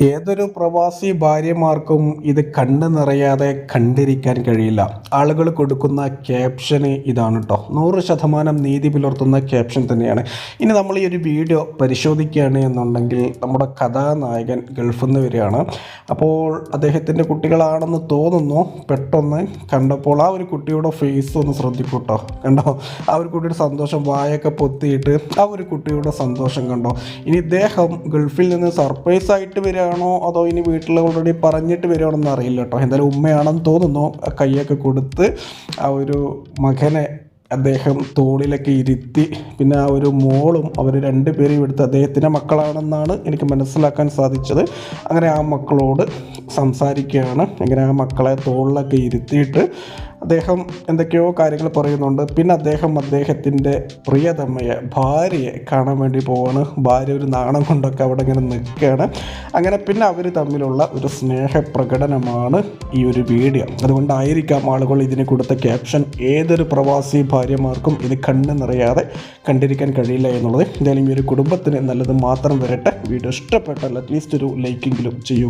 ഏതൊരു പ്രവാസി ഭാര്യമാർക്കും ഇത് കണ്ണ് നിറയാതെ കണ്ടിരിക്കാൻ കഴിയില്ല. ആളുകൾ കൊടുക്കുന്ന ക്യാപ്ഷന് ഇതാണ് കേട്ടോ നൂറ് ശതമാനം നീതി പുലർത്തുന്ന ക്യാപ്ഷൻ തന്നെയാണ്. ഇനി നമ്മൾ ഈ ഒരു വീഡിയോ പരിശോധിക്കുകയാണ് എന്നുണ്ടെങ്കിൽ നമ്മുടെ കഥാനായകൻ ഗൾഫിൽ നിന്ന് വരികയാണ്. അപ്പോൾ അദ്ദേഹത്തിന്റെ കുട്ടികളാണെന്ന് തോന്നുന്നു. പെട്ടെന്ന് കണ്ടപ്പോൾ ആ ഒരു കുട്ടിയുടെ ഫേസ് ഒന്ന് ശ്രദ്ധിക്കൂ കേട്ടോ കണ്ടോ? ആ ഒരു കുട്ടിയുടെ സന്തോഷം വായൊക്കെ പൊത്തിയിട്ട് ആ ഒരു കുട്ടിയുടെ സന്തോഷം കണ്ടോ? ഇനി ഇദ്ദേഹം ഗൾഫിൽ നിന്ന് സർപ്രൈസ് ആയിട്ട് വരികയാണോ അതോ ഇനി വീട്ടിൽ ഓൾറെഡി പറഞ്ഞിട്ട് വരികയാണെന്ന് അറിയില്ല കേട്ടോ. എന്തായാലും ഉമ്മയാണെന്ന് തോന്നുന്നു. കൈയൊക്കെ കൊടുത്ത് ആ ഒരു മകനെ അദ്ദേഹം തോളിലൊക്കെ ഇരുത്തി പിന്നെ ആ ഒരു മോളും അവർ രണ്ടുപേരും എടുത്ത് അദ്ദേഹത്തിന്റെ മക്കളാണെന്നാണ് എനിക്ക് മനസ്സിലാക്കാൻ സാധിച്ചത്. അങ്ങനെ ആ മക്കളോട് സംസാരിക്കുകയാണ്. ഇങ്ങനെ ആ മക്കളെ തോളിലൊക്കെ ഇരുത്തിയിട്ട് അദ്ദേഹം എന്തൊക്കെയോ കാര്യങ്ങൾ പറയുന്നുണ്ട്. പിന്നെ അദ്ദേഹം അദ്ദേഹത്തിന്റെ പ്രിയതമ്മയെ ഭാര്യയെ കാണാൻ വേണ്ടി പോവാണ്. ഭാര്യ ഒരു നാണം കൊണ്ടൊക്കെ അവിടെ ഇങ്ങനെ നിൽക്കുകയാണ്. അങ്ങനെ പിന്നെ അവർ തമ്മിലുള്ള ഒരു സ്നേഹപ്രകടനമാണ് ഈ ഒരു വീഡിയോ. അതുകൊണ്ടായിരിക്കാം ആളുകൾ ഇതിന് കൊടുത്ത ക്യാപ്ഷൻ ഏതൊരു പ്രവാസി ഭാര്യമാർക്കും ഇത് കണ്ണ് നിറയാതെ കണ്ടിരിക്കാൻ കഴിയില്ല എന്നുള്ളത്. എന്തായാലും ഈ ഒരു കുടുംബത്തിന് നല്ലത് മാത്രം വരട്ടെ. വീഡിയോ ഇഷ്ടപ്പെട്ടാൽ അറ്റ്ലീസ്റ്റ് ഒരു ലൈക്കെങ്കിലും ചെയ്യൂ